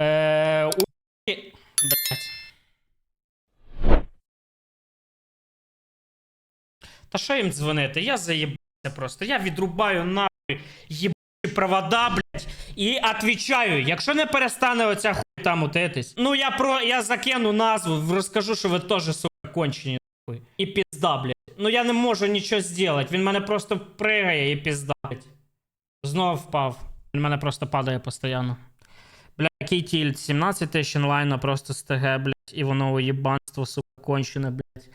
Е. Та що їм дзвонити? Я заєбався просто. Я відрубаю нахуй єбучі провода, блять, і отвічаю. Якщо не перестане оця хуй там утетись, ну я про я закину назву, розкажу, що ви теж сука кончені нахуй. І пізда, блять. Ну я не можу нічого зробити. Він мене просто пригає і пізда, блять. Знов впав. Він мене просто падає постійно. Тільт, 17 тисяч онлайна просто ТГ, блядь, і воно уєбанство, сука, кончене, блядь.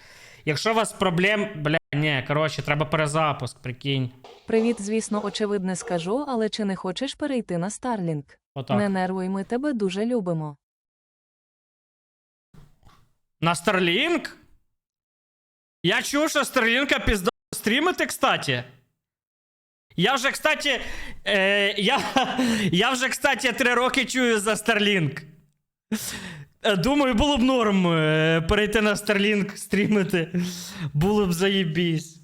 Якщо у вас проблем, бля, ні, коротше, треба перезапуск, прикинь. Привіт, звісно, очевидне скажу, але чи не хочеш перейти на Starlink? Отак. Не нервуй, ми тебе дуже любимо. На Starlink? Я чув, що Starlink пізда стрімити, кстати. Я вже, кстати, е, я, я вже, кстати, три роки чую за Starlink. Е, Думаю, було б норм е, перейти на Starlink, стрімити. Було б заєбісь.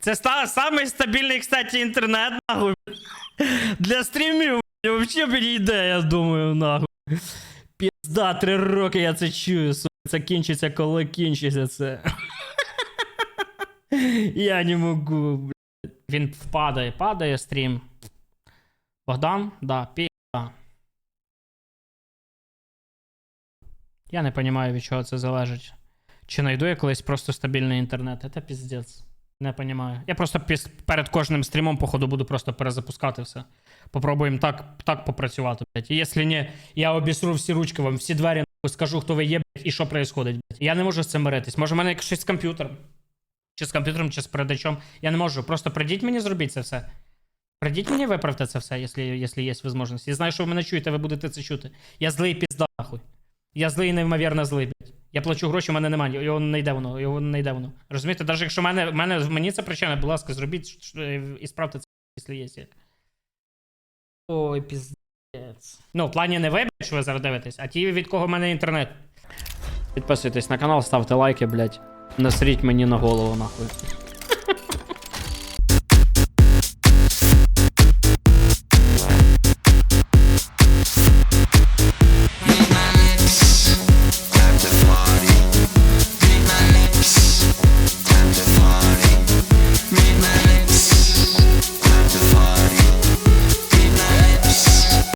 Це ста- самий стабільний, кстати, інтернет, нахуй. Для стрімів взагалі мені йде, я думаю, нахуй. Пізда, три роки я це чую. Це кінчиться, коли кінчиться це. Я не можу. Він впадає, падає стрім. Богдан? Да, пізда. Я не розумію, від чого це залежить. Чи знайду я колись просто стабільний інтернет? Це піздець. Не розумію. Я просто перед кожним стрімом, походу, буду просто перезапускати все. Попробуємо так, так попрацювати, блядь. І якщо ні, я обісру всі ручки вам, всі двері скажу, хто ви є, блядь, і що відбувається. Я не можу з цим миритись. Може, в мене щось з комп'ютером. Чи з комп'ютером, чи з передачом. Я не можу. Просто прийдіть мені зробіть це все. Прийдіть мені виправте це все, якщо, є можливість. Я знаю, що ви мене чуєте, ви будете це чути. Я злий пізда, нахуй. Я злий, неймовірно злий, блядь. Я плачу гроші, в мене немає. Його не йде воно, його не йде воно. Розумієте, навіть якщо мене, мене, мені це причина, будь ласка, зробіть ш- і справте це, якщо є. Ой, піздець. Ну, в плані не ви, що ви зараз дивитесь, а ті, від кого в мене інтернет. Підписуйтесь на канал, ставте лайки, блядь. Насріть мені на голову, нахуй.